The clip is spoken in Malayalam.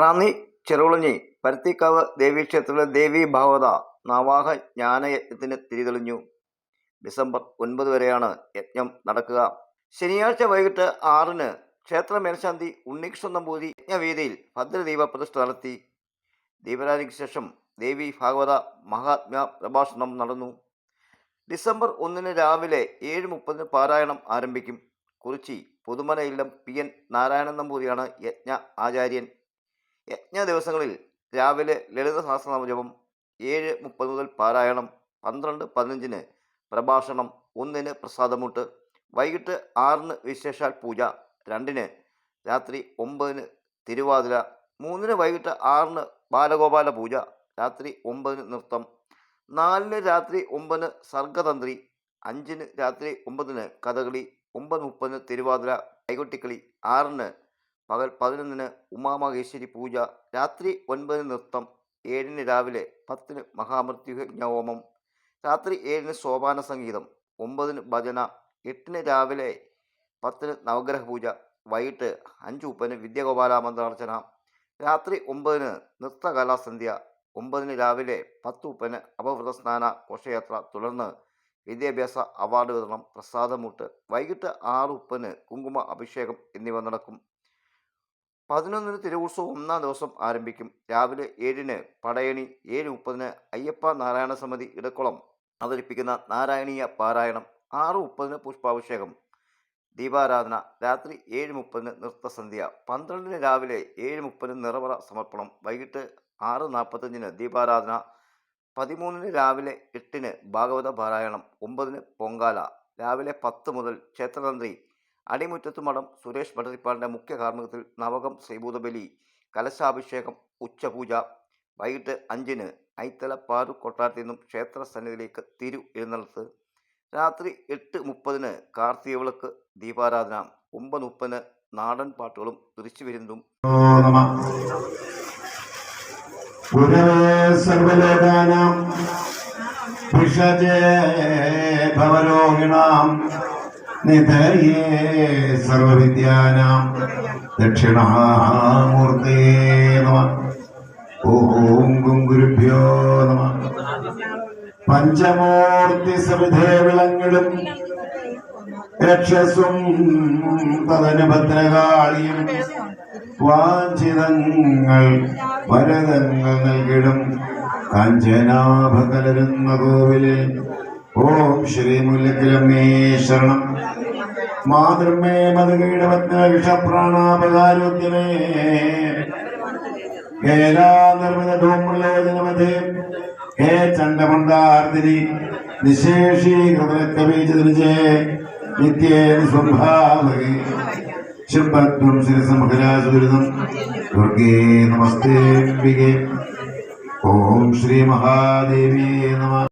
റാന്നി ചെറുകുളഞ്ഞി പരുത്തിക്കാവ് ദേവീക്ഷേത്രത്തിലെ ദേവി ഭാഗവത നാവാഹ ജ്ഞാനയജ്ഞത്തിന് തിരിതെളിഞ്ഞു. ഡിസംബർ ഒൻപത് വരെയാണ് യജ്ഞം നടക്കുക. ശനിയാഴ്ച വൈകിട്ട് ആറിന് ക്ഷേത്ര മേൽശാന്തി ഉണ്ണികൃഷ്ണൻ നമ്പൂതിരി യജ്ഞവേദിയിൽ ഭദ്രദീപ പ്രതിഷ്ഠ നടത്തി. ദീപരാജിക്ക് ശേഷം ദേവി ഭാഗവത മഹാത്മ്യ പ്രഭാഷണം നടന്നു. ഡിസംബർ ഒന്നിന് രാവിലെ ഏഴ് മുപ്പതിന് പാരായണം ആരംഭിക്കും. കുറിച്ചി പുതുമല ഇല്ലം പി എൻ നാരായണൻ നമ്പൂതിരിയാണ് യജ്ഞ ആചാര്യൻ. യജ്ഞ ദിവസങ്ങളിൽ രാവിലെ ലളിത സഹസ്രനാമജപം ഏഴ് മുപ്പത് മുതൽ പാരായണം പന്ത്രണ്ട് പതിനഞ്ചിന് പ്രഭാഷണം ഒന്നിന് പ്രസാദമുട്ട് വൈകിട്ട് ആറിന് വിശേഷാൽ പൂജ രണ്ടിന് രാത്രി ഒമ്പതിന് തിരുവാതിര മൂന്നിന് വൈകിട്ട് ആറിന് ബാലഗോപാല പൂജ രാത്രി ഒമ്പതിന് നൃത്തം നാലിന് രാത്രി ഒമ്പതിന് സർഗതന്ത്രി അഞ്ചിന് രാത്രി ഒമ്പതിന് കഥകളി ഒമ്പത് മുപ്പതിന് തിരുവാതിര കൈകൊട്ടിക്കളി ആറിന് പകൽ പതിനൊന്നിന് ഉമാമഹേശ്വരി പൂജ രാത്രി ഒൻപതിന് നൃത്തം ഏഴിന് രാവിലെ പത്തിന് മഹാമൃത്യുഹോമം രാത്രി ഏഴിന് സോപാന സംഗീതം ഒമ്പതിന് ഭജന എട്ടിന് രാവിലെ പത്തിന് നവഗ്രഹ പൂജ വൈകിട്ട് അഞ്ച് മുപ്പതിന് വിദ്യഗോപാലാമന്ത്രാർച്ചന രാത്രി ഒമ്പതിന് നൃത്തകലാസന്ധ്യ ഒമ്പതിന് രാവിലെ പത്ത് മുപ്പതിന് അപവൃത സ്നാന ഘോഷയാത്ര തുടർന്ന് വിദ്യാഭ്യാസ അവാർഡ് വിതരണം പ്രസാദമൂട്ട് വൈകിട്ട് ആറ് മുപ്പതിന് കുങ്കുമ അഭിഷേകം എന്നിവ നടക്കും. പതിനൊന്നിന് തിരുവുത്സവം ഒന്നാം ദിവസം ആരംഭിക്കും. രാവിലെ ഏഴിന് പടയണി ഏഴ് മുപ്പതിന് അയ്യപ്പ നാരായണ സമിതി ഇടക്കുളം അവതരിപ്പിക്കുന്ന നാരായണീയ പാരായണം ആറ് മുപ്പതിന് പുഷ്പാഭിഷേകം ദീപാരാധന രാത്രി ഏഴ് മുപ്പതിന് നൃത്തസന്ധ്യ പന്ത്രണ്ടിന് രാവിലെ ഏഴ് മുപ്പതിന് നിറവറ സമർപ്പണം വൈകിട്ട് ആറ് നാൽപ്പത്തഞ്ചിന് ദീപാരാധന പതിമൂന്നിന് രാവിലെ എട്ടിന് ഭാഗവത പാരായണം ഒമ്പതിന് പൊങ്കാല രാവിലെ പത്ത് മുതൽ ക്ഷേത്രതന്ത്രി അടിമുറ്റത്ത് മഠം സുരേഷ് ഭട്ടതിപ്പാടിന്റെ മുഖ്യ കാർമ്മികത്തിൽ നവകം ശ്രീഭൂതബലി കലശാഭിഷേകം ഉച്ചപൂജ വൈകിട്ട് അഞ്ചിന് ഐത്തല പാറു കൊട്ടാരത്തിൽ നിന്നും ക്ഷേത്ര സന്നിധിയിലേക്ക് തിരു എഴുന്നള്ളത്ത് രാത്രി എട്ട് മുപ്പതിന് കാർത്തിക വിളക്ക് ദീപാരാധന ഒമ്പത് മുപ്പതിന് നാടൻ പാട്ടുകളും തിരിച്ചു വരുന്നതും. സർവലോകാനാം നിധയേ ഓം ഗുരുഭ്യോ നമ. പഞ്ചമൂർത്തി സവിധേ വിളങ്ങളും രക്ഷസും ഭദ്രകാളിയും വാഞ്ചിതങ്ങൾ വരതങ്ങൾ നൽകിടും. കാഞ്ചനാഭകലരുന്ന കോവിലിൽ ഓം ശ്രീ മുല്ലക്കിലമ്മേ ശരണം മാതൃമേ മതകീടപത്നവിഷപ്രാണാപകാരോദ്യമേ കേലാനിർമ്മിത ധൂമ്രലോചനമധേ. ഹേ ചണ്ഡമണ്ഡാർദിനി നിശേഷീകൃതകവീചതിരിജേ നിത്യേന സ്വഭാവകേ ശുഭത്വം ശിരസമഖരാസുരിതം ദുർഗേ നമസ്തേ ഓം ശ്രീ മഹാദേവി നമ.